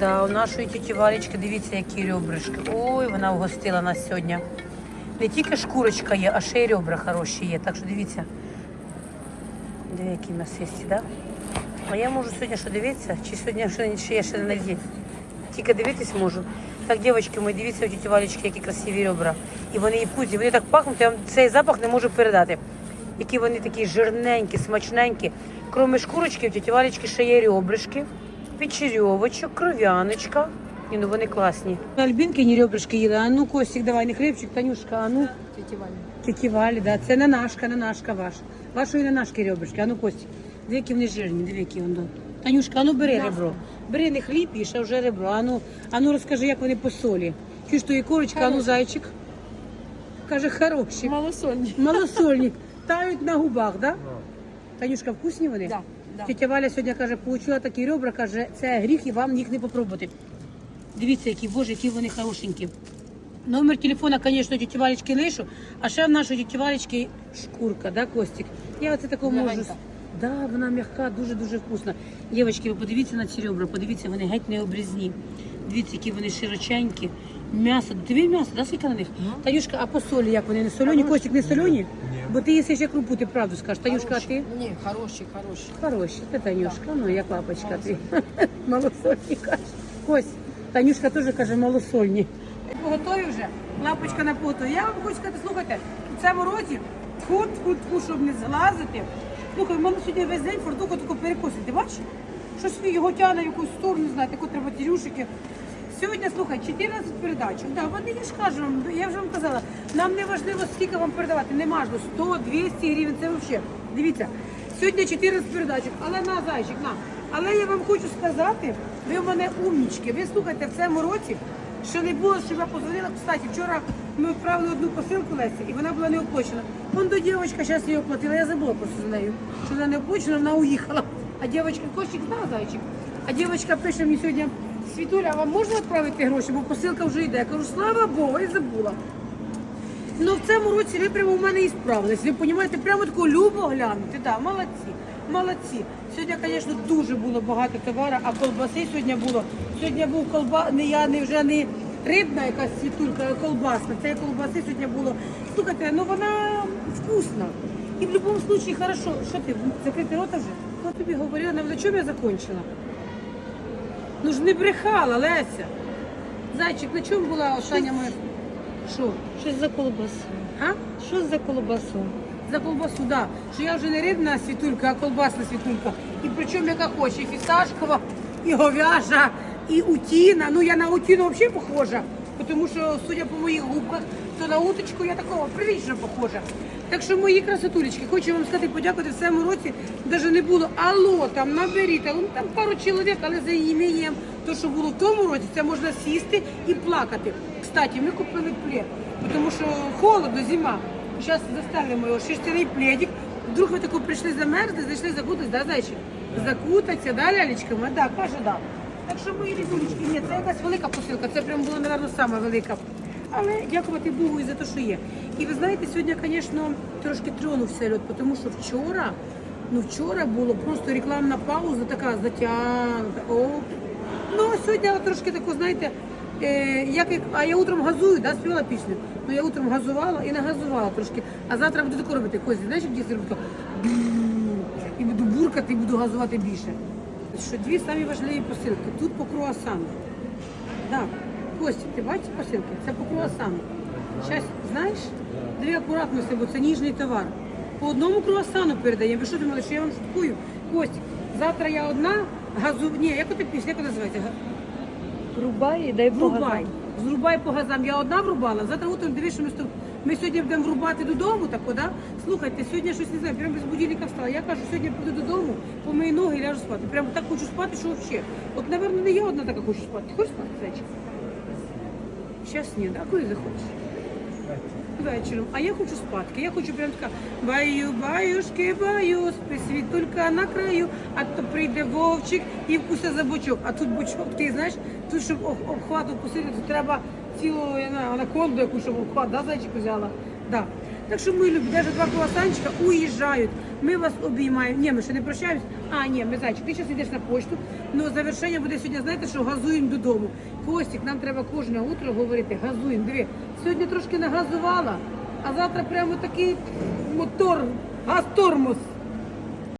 Да, у нашої тіті Валечки, дивіться, які ребрышки. Ой, вона вгостила нас сьогодні. Не тільки шкурочка є, а ще й ребра хороші є. Так що дивіться. Диви, які м'ясисті, да? А я можу сьогодні що дивитися? Чи сьогодні що ще я ще не надію? Тільки дивитись можу. Так, дівчатки, мої, дивіться у тіті Валечки, які красиві ребра. І вони і пузі, вони так пахнуть, я вам цей запах не можу передати. Які вони такі жирненькі, смачненькі. Кроме шкурочки, у тіті Валечки ще є ребрышки, печерьовочок, кров'яночка. І ну вони класні. Альбінки не ребрышки їли. А ну, Костік, давай, не хлібчик, Танюшка, а ну. Тетя Валя. Тіті Валі, да. Це нанашка, нанашка ваша. Вашої нанашки ребрышки. А ну, Костік, диви, які вони жирні, диви, які вони. Танюшка, а ну бери ребро. Бери не хліб, їж, а вже ребро. А ну, а ну розкажи, як вони по солі. Чуєш, то і корочка, а ну зайчик. Каже, хороші. Малосольні. Малосольні. Тають на губах, да? Танюшка, вкусні вони? Да. Тетя Валя сьогодні каже, получила такі ребра, каже, це гріх і вам їх не попробувати. Дивіться, які, боже, які вони хорошенькі. Номер телефона, звісно, тіті Валечки лишу, а ще в нашої тіті Валечки шкурка, да, Костік? Я оце такого можу. Да, вона м'яка, дуже-дуже вкусна. Дівчатки, ви подивіться на ці ребра, подивіться, вони геть не обрізні. Дивіться, які вони широченькі. М'ясо, тобі м'ясо, да, скільки на них? Танюшка, а по солі як вони не солені? Костік не солені? Бо ти їсиш як крупу, ти правду скажеш. Танюшка, а ти? Ні, хороші, хороші. Хороші, ти Танюшка, ну як лапочка ти. Малосольні каже. Ось, Танюшка теж каже малосольні. Готові вже? Лапочка на пото. Я вам хочу сказати, слухайте, у цьому році фут, фут, фут, щоб не зглазити. Слухай, в мене сьогодні весь день фортуха тако перекосить. Ти бачиш? Щось його тягне в якусь сторону, не знаю, тако треба тірюшики. Сьогодні, слухай, 14 передачок. Да, вони я ж кажу вам, я вже вам казала, нам не важливо, скільки вам передавати, не важливо, 100, 200 гривень, це взагалі. Дивіться, сьогодні 14 передачок, але на зайчик, на. Але я вам хочу сказати, ви в мене умнічки. Ви слухайте в цьому році, що не було, щоб я позвонила. Кстати, вчора ми відправили одну посилку Лесі, і вона була не оплачена. Вон до дівчинка, зараз її оплатила, я забула просто за нею, що вона не оплачена, вона уїхала. А дівчинка, Костик, на зайчик. А дівчинка пише мені сьогодні, Світуля, вам можна відправити гроші, бо посилка вже йде. Я кажу, слава Богу, я забула. Ну в цьому році ви прямо у мене і справились. Ви розумієте, прямо таку любо глянути. Да, молодці, молодці. Сьогодні, звісно, дуже було багато товару, а колбаси сьогодні було. Сьогодні був колба, не я не вже не рибна якась світулька, а колбасна. Це колбаси сьогодні було. Слухайте, ну вона вкусна. І в будь-якому випадку хорошо. Що ти, закрити рота вже? Я тобі говорила, на чому я закінчила? Ну ж не брехала, Леся. Зайчик, на чому була остання моя? Що? Що за колбасу? А? Що за колбасу? За колбасу, да. Що я вже не рибна світулька, а колбасна світулька. І причому яка хоче, і фісташкова, і говяжа, і утіна. Ну я на утіну взагалі похожа. Тому що, судя по моїх губках, на уточку я такого прилично похожа. Так що мої красотулечки, хочу вам сказати, подякувати в цьому році. Навіть не було алло, там наберіть, ну, там пару чоловік, але за ім'ям, то, що було в тому році, це можна сісти і плакати. Кстати, ми купили плед, тому що холодно, зима. Зараз заставимо його шерстяний пледик. Вдруг ви тако прийшли замерзли, зайшли закутатися, да, зайчик? Закутатися, да, лялечка? Да, каже, да. Так що мої рідулечки, ні, це якась велика посилка, це прям була, мабуть, сама велика. Але дякувати Богу і за те, що є. І ви знаєте, сьогодні, звісно, трошки тронувся льот, тому що вчора, ну вчора було просто рекламна пауза така затягнута. Ну, а сьогодні трошки таку, знаєте, е, як, а я утром газую, да, співала пісню. Ну я утром газувала і нагазувала трошки. А завтра буду таку робити. Козі, знаєш, як дійсно робити? І буду буркати, і буду газувати більше. Що дві самі важливі посилки. Тут по круасану. Да. Костя, ти бачиш посилки? Це по круасану. Щас, знаєш, диви акуратно бо це ніжний товар. По одному круасану передаємо. Ви що думали, що я вам шуткую? Костя, завтра я одна газу... Ні, як ота пісня, як називається? Рубай і дай. Врубай. Зрубай по газам. Я одна врубала. Завтра утром дивись, що ми. Ми сьогодні будемо врубати додому, так, да? Слухайте, сьогодні щось не знаю, прямо без будильника встала. Я кажу, сьогодні піду додому, помию ноги і ляжу спати. Прямо так хочу спати, що взагалі. От, напевно, не я одна така хочу спати. Ти хочеш спати, зайчик? Зараз ні, да? коли захочеш? Вечором. А я хочу спадки. Я хочу прям така баю, баюшки, баю, спи только на краю, а то прийде вовчик і вкусе за бочок. А тут бочок, ти знаєш, тут, щоб обхват укусити, то треба цілу я не знаю, анаконду яку щоб обхват, да, зайчик взяла. Да. Так що мої любі, навіть два круасанчика уїжджають. Ми вас обіймаємо. Ні, ми ще не прощаємось. А, ні, ми зайчик, ти зараз йдеш на почту. Ну, завершення буде сьогодні, знаєте, що газуємо додому. Костік, нам треба кожне утро говорити, газуємо. Диви, сьогодні трошки нагазувала, а завтра прямо такий мотор, газ-тормоз.